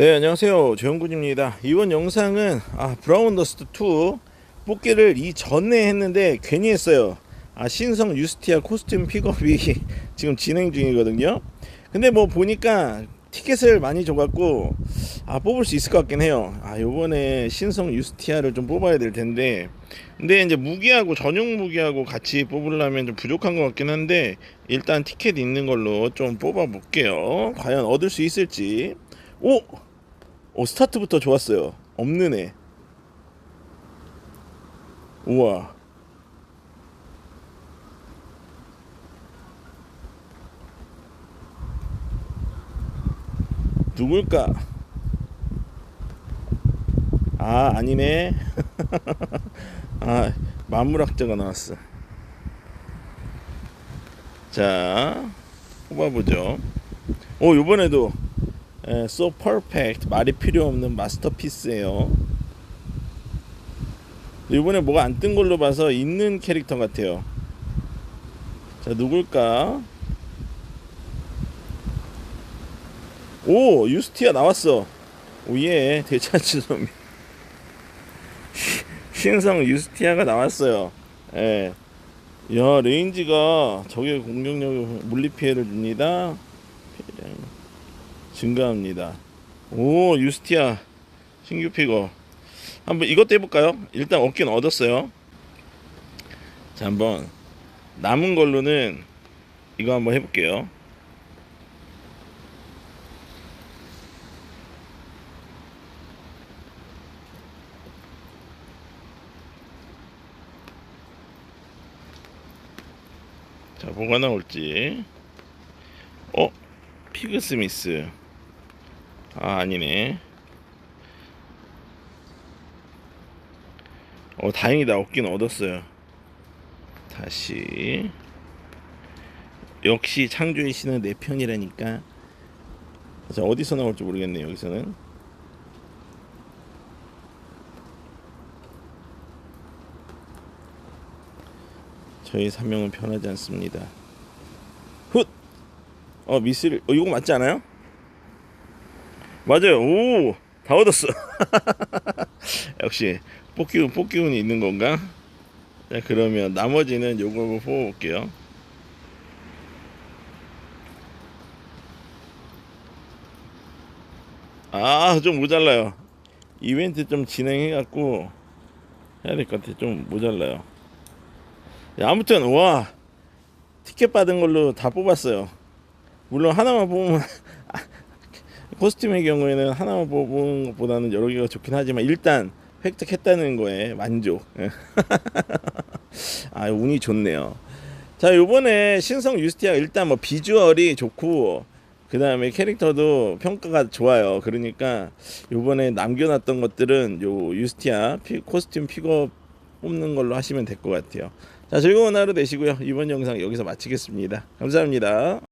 네 안녕하세요. 조영군입니다. 이번 영상은 아 브라운 더스트 2 뽑기를 이전에 했는데 괜히 했어요. 아 신성 유스티아 코스튬 픽업이 지금 진행 중이거든요. 근데 뭐 보니까 티켓을 많이 줘갖고 아 뽑을 수 있을 것 같긴 해요. 아 요번에 신성 유스티아를 좀 뽑아야 될 텐데. 근데 이제 무기하고 전용 무기하고 같이 뽑으려면 좀 부족한 것 같긴 한데 일단 티켓 있는 걸로 좀 뽑아 볼게요. 과연 얻을 수 있을지. 오! 오 스타트부터 좋았어요. 없는 애. 우와. 누굴까? 아 아니네. 아 만물학자가 나왔어. 자 뽑아보죠. 오 요번에도 에, so perfect. 말이 필요 없는 마스터피스예요. 이번에 뭐가 안 뜬 걸로 봐서 있는 캐릭터 같아요. 자 누굴까? 오 유스티아 나왔어. 오예 대찬치 놈이 신성 유스티아가 나왔어요. 예. 야 레인지가 적의 공격력 물리 피해를 줍니다 증가합니다. 오 유스티아 신규 픽업 한번 이것도 해볼까요? 일단 얻긴 얻었어요. 자 한번 남은 걸로는 이거 한번 해볼게요. 자 뭐가 나올지. 어 피그 스미스 아 아니네. 어 다행이다. 얻긴 얻었어요. 다시. 역시 창조의 씨는 내 편이라니까. 자 어디서 나올지 모르겠네 여기서는. 저희 사명은 변하지 않습니다. 훗! 어 미스를 어 이거 맞지 않아요? 맞아요. 오 다 얻었어. 역시 뽑기운 뽑기운이 있는 건가? 자 그러면 나머지는 한번 뽑아볼게요. 아 좀 모자라요. 이벤트 좀 진행해갖고 해야 될 것 같아. 좀 모자라요. 야, 아무튼 와. 티켓 받은 걸로 다 뽑았어요. 물론 하나만 뽑으면 코스튬의 경우에는 하나만 뽑은 것보다는 여러 개가 좋긴 하지만 일단 획득했다는 거에 만족. 아 운이 좋네요. 자 요번에 신성 유스티아 일단 뭐 비주얼이 좋고 그 다음에 캐릭터도 평가가 좋아요. 그러니까 요번에 남겨놨던 것들은 요 유스티아 피, 코스튬 픽업 뽑는 걸로 하시면 될 것 같아요. 자 즐거운 하루 되시고요. 이번 영상 여기서 마치겠습니다. 감사합니다